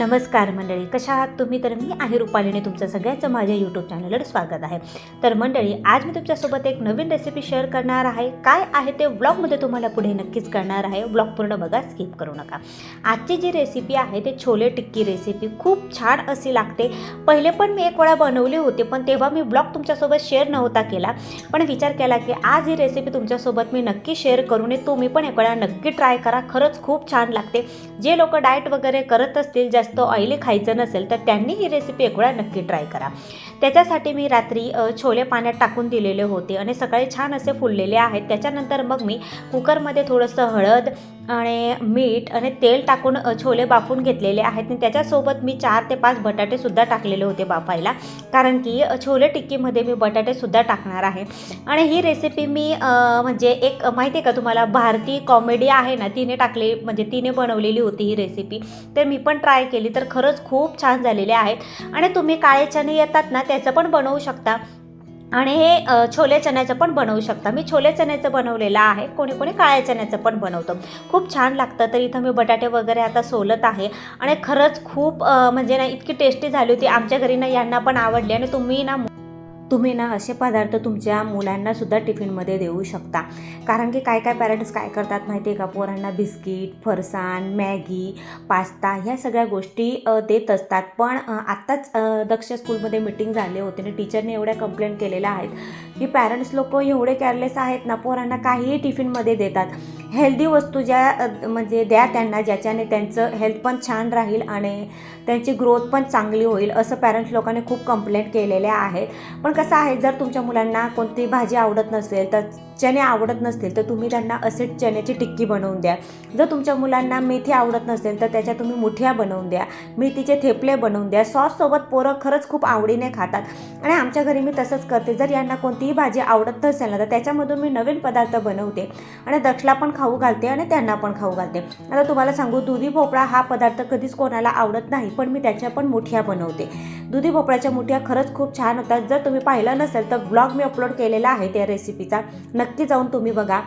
नमस्कार मंडळी कशा आहात तुम्ही? तर मी आहे रुपालीने तुमचं सगळ्याचं माझ्या यूट्यूब चॅनलवर स्वागत आहे. तर मंडळी आज मी तुमच्यासोबत एक नवीन रेसिपी शेअर करणार आहे. काय आहे ते व्लॉगमध्ये तुम्हाला पुढे नक्कीच करणार आहे. व्लॉग पूर्ण बघा स्किप करू नका. आजची जी रेसिपी आहे ते छोले टिक्की रेसिपी खूप छान अशी लागते. पहिले पण मी एक वेळा बनवली होती पण तेव्हा मी ब्लॉग तुमच्यासोबत शेअर नव्हता केला. पण विचार केला की आज ही रेसिपी तुमच्यासोबत मी नक्की शेअर करू नये तुम्ही पण एक वेळा नक्की ट्राय करा. खरंच खूप छान लागते. जे लोक डाएट वगैरे करत असतील जास्त ऑइली खायचं नसेल तर त्यांनी ही रेसिपी एक वेळा नक्की ट्राय करा. त्याच्यासाठी मी रात्री छोले पाण्यात टाकून दिलेले होते आणि सकाळी छान असे फुललेले आहेत. त्याच्यानंतर मग मी कुकरमध्ये थोडंसं हळद आणि मीठ आणि तेल टाकून छोले बाफून घेतलेले आहेत. आणि त्याच्यासोबत मी चार ते पाच बटाटेसुद्धा टाकलेले होते बाफायला. कारण की छोले टिक्कीमध्ये मी बटाटेसुद्धा टाकणार आहे. आणि ही रेसिपी मी म्हणजे एक माहिती आहे का तुम्हाला? भारती कॉमेडी आहे ना तिने टाकली म्हणजे तिने बनवलेली होती ही रेसिपी तर मी पण ट्राय केली. तर खरंच खूप छान झालेले आहेत. आणि तुम्ही काळे चणे येतात ना त्याचं पण बनवू शकता. आणि हे छोले चण्याचं पण बनवू शकता. मी छोले चण्याचं बनवलेलं आहे. कोणी कोणी काळ्या चण्याचं पण बनवतं. खूप छान लागतं. तर इथं मी बटाटे वगैरे आता सोलत आहे. आणि खरंच खूप म्हणजे ना इतकी टेस्टी झाली होती. आमच्या घरी ना यांना पण आवडली आणि तुम्ही ना तुम्ही ना असे पदार्थ तुमच्या मुलांनासुद्धा टिफिनमध्ये देऊ शकता. कारण की काय काय पॅरेंट्स काय करतात माहिती आहे का? पोरांना बिस्किट फरसाण मॅगी पास्ता ह्या सगळ्या गोष्टी देत असतात. पण आत्ताच दक्ष स्कूलमध्ये मिटिंग झाली होती आणि टीचरने एवढ्या कंप्लेंट केलेल्या आहेत. की पॅरेंट्स लोक एवढे केअरलेस आहेत ना पोरांना काहीही टिफिनमध्ये देतात. हेल्दी वस्तू ज्या म्हणजे द्या त्यांना ज्याच्याने त्यांचं हेल्थ पण छान राहील आणि त्यांची ग्रोथ पण चांगली होईल असं पॅरेंट्स लोकांनी खूप कंप्लेंट केलेल्या आहेत. पण कसं आहे जर तुमच्या मुलांना कोणती भाजी आवडत नसेल तर चणे आवडत नसतील तर तुम्ही त्यांना असे चण्याची टिक्की बनवून द्या. जर तुमच्या मुलांना मेथी आवडत नसेल तर त्याच्या तुम्ही मुठ्या बनवून द्या मेथीचे थेपले बनवून द्या. सॉससोबत पोरं खरंच खूप आवडीने खातात. आणि आमच्या घरी मी तसंच करते. जर यांना कोणतीही भाजी आवडत नसेल ना तर त्याच्यामधून मी नवीन पदार्थ बनवते. आणि दक्षला पण खाऊ घालते आणि त्यांना पण खाऊ घालते. आता तुम्हाला सांगू दुधी भोपळा हा पदार्थ कधीच कोणाला आवडत नाही पण मी त्याच्या पण मुठ्या बनवते. दुधी भोपळ्याच्या मुठ्या खरंच खूप छान होतात. जर तुम्ही पाहिलं नसेल तर ब्लॉग मी अपलोड केलेला आहे त्या रेसिपीचा नक्की जाऊन तुम्ही बघा.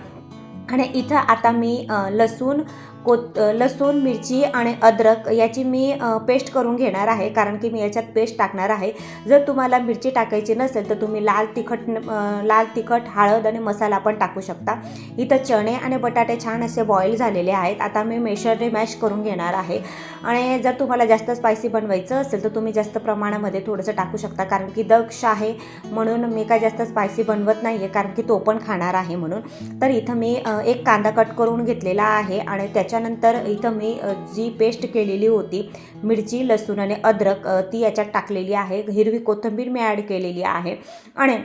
आणि इथं आता मी लसूण कोत लसूण मिरची आणि अद्रक याची मी पेस्ट करून घेणार आहे कारण की मी याच्यात पेस्ट टाकणार आहे. जर तुम्हाला मिरची टाकायची नसेल तर तुम्ही लाल तिखट लाल तिखट हळद आणि मसाला पण टाकू शकता. इथं चणे आणि बटाटे छान असे बॉईल झालेले आहेत. आता मी मेशरने मॅश करून घेणार आहे. आणि जर तुम्हाला जास्त स्पायसी बनवायचं असेल तर तुम्ही जास्त प्रमाणामध्ये थोडंसं टाकू शकता कारण की दक्ष आहे. म्हणून मी काय जास्त स्पायसी बनवत नाही आहे कारण की तो पण खाणार आहे म्हणून. तर इथं मी एक कांदा कट करून घेतलेला आहे आणि त्याच्यानंतर इथं मी जी पेस्ट केलेली होती मिरची लसूण आणि अद्रक ती याच्यात टाकलेली आहे. हिरवी कोथिंबीर मी ॲड केलेली आहे. आणि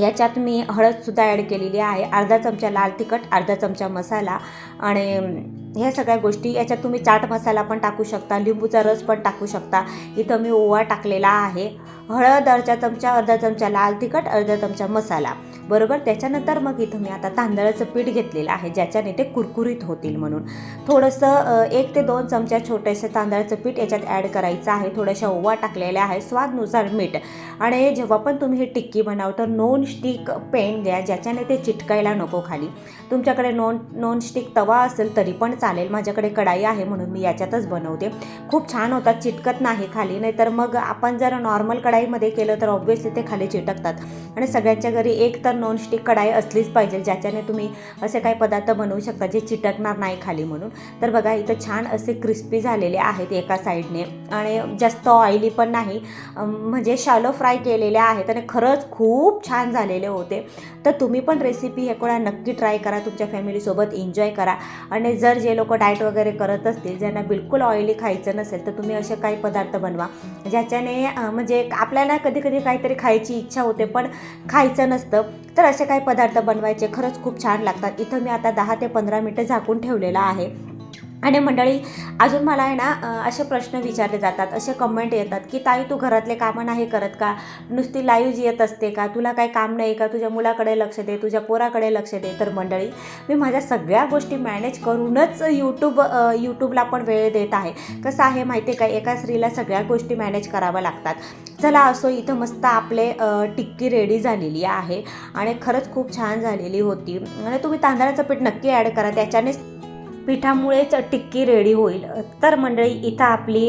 याच्यात मी हळदसुद्धा ॲड केलेली आहे. अर्धा चमचा लाल तिखट अर्धा चमचा मसाला आणि ह्या सगळ्या गोष्टी. याच्यात तुम्ही चाट मसाला पण टाकू शकता लिंबूचा रस पण टाकू शकता. इथं मी ओवा टाकलेला आहे. हळद अर्धा चमचा अर्धा चमचा लाल तिखट अर्धा चमचा मसाला. बरोबर? त्याच्यानंतर मग इथं मी आता तांदळाचं पीठ घेतलेलं आहे ज्याच्याने ते कुरकुरीत होतील म्हणून. थोडंसं एक ते दोन चमचा छोटंसं तांदळाचं पीठ याच्यात ॲड करायचं आहे. थोड्याशा ओवा टाकलेल्या आहे स्वादनुसार मीठ. आणि जेव्हा पण तुम्ही ही टिक्की बनाव तर नॉन स्टिक पेन द्या ज्याच्याने ते चिटकायला नको खाली. तुमच्याकडे नॉन नॉन स्टिक तवा असेल तरी पण चालेल. माझ्याकडे कढाई आहे म्हणून मी याच्यातच बनवते. खूप छान होतात चिटकत नाही खाली. नाही तर मग आपण जर नॉर्मल कढाईमध्ये केलं तर ऑब्व्हियसली ते खाली चिटकतात. आणि सगळ्यांच्या घरी एक तर नॉनस्टिक कढाई असलीच पाहिजे ज्याच्याने तुम्ही असे काही पदार्थ बनवू शकता जे चिटकणार नाही खाली म्हणून. तर बघा इथं छान असे क्रिस्पी झालेले आहेत एका साईडने आणि जास्त ऑइली पण नाही म्हणजे शॅलो फ्राय केलेले आहेत आणि खरंच खूप छान झालेले होते. तर तुम्ही पण रेसिपी हे कोणा नक्की ट्राय करा तुमच्या फॅमिलीसोबत एन्जॉय करा. आणि जर जे लोक डाएट वगैरे करत असतील ज्यांना बिलकुल ऑइली खायचं नसेल तर तुम्ही असे काही पदार्थ बनवा ज्याच्याने म्हणजे आपल्याला कधी कधी काहीतरी खायची इच्छा होते पण खायचं नसतं. तर असे काही पदार्थ बनवायचे. खरंच खूप छान लागतात. इथं मी आता दहा ते पंधरा मिनटं झाकून ठेवलेलं आहे. आणि मंडळी अजून मला आहे ना असे प्रश्न विचारले जातात असे कमेंट येतात की ताई तू घरातले कामं नाही करत का? नुसती लाईव्ह येत असते का? तुला काही काम नाही का? तुझ्या मुलाकडे लक्ष दे तुझ्या पोराकडे लक्ष दे. तर मंडळी मी माझ्या सगळ्या गोष्टी मॅनेज करूनच यूट्यूब यूट्यूबला पण वेळ देत आहे. कसं आहे माहिती आहे का? एका स्त्रीला सगळ्या गोष्टी मॅनेज कराव्या लागतात. चला असो इथं मस्त आपले टिक्की रेडी झालेली आहे. आणि खरंच खूप छान झालेली होती. आणि तुम्ही तांदळाचं पीठ नक्की ॲड करा. त्याच्यानेच पिठामुळेच टिक्की रेडी होईल. तर मंडळी इथं आपली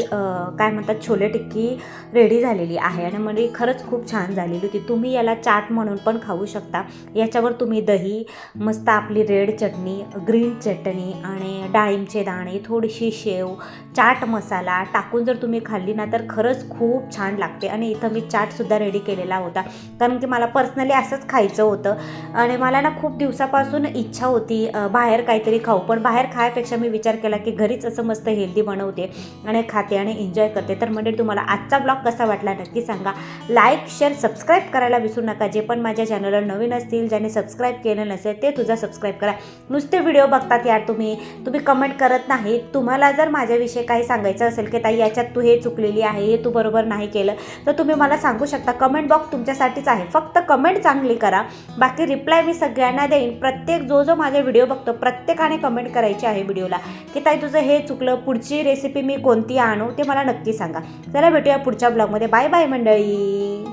काय म्हणतात छोले टिक्की रेडी झालेली आहे आणि मंडळी खरंच खूप छान झालेली होती. तुम्ही याला चाट म्हणून पण खाऊ शकता. याच्यावर तुम्ही दही मस्त आपली रेड चटणी ग्रीन चटणी आणि डाळिंबचे दाणे थोडीशी शेव चाट मसाला टाकून जर तुम्ही खाल्ली ना तर खरंच खूप छान लागते. आणि इथं मी चाटसुद्धा रेडी केलेला होता. कारण की मला पर्सनली असंच खायचं होतं. आणि मला ना खूप दिवसापासून इच्छा होती बाहेर काहीतरी खाऊ. पण बाहेर त्यापेक्षा मी विचार केला की घरीच असं मस्त हेल्दी बनवते आणि खाते आणि एन्जॉय करते. तर म्हणजे तुम्हाला आजचा ब्लॉग कसा वाटला नक्की सांगा. लाईक शेअर सबस्क्राईब करायला विसरू नका. जे पण माझ्या चॅनलला नवीन असतील ज्याने सबस्क्राईब केलं नसेल ते तुझा सबस्क्राईब करा. नुसते व्हिडिओ बघतात यार तुम्ही. तुम्ही कमेंट करत नाही. तुम्हाला जर माझ्याविषयी काही सांगायचं असेल की ताई याच्यात तू हे चुकलेली आहे हे तू बरोबर नाही केलं तर तुम्ही मला सांगू शकता. कमेंट बॉक्स तुमच्यासाठीच आहे. फक्त कमेंट चांगली करा. बाकी रिप्लाय मी सगळ्यांना देईन. प्रत्येक जो जो माझे व्हिडिओ बघतो प्रत्येकाने कमेंट करायची आहे आहे व्हिडिओला. की ताई तुझं हे चुकलं पुढची रेसिपी मी कोणती आणू ते मला नक्की सांगा. चला भेटूया पुढच्या ब्लॉगमध्ये बाय बाय मंडळी.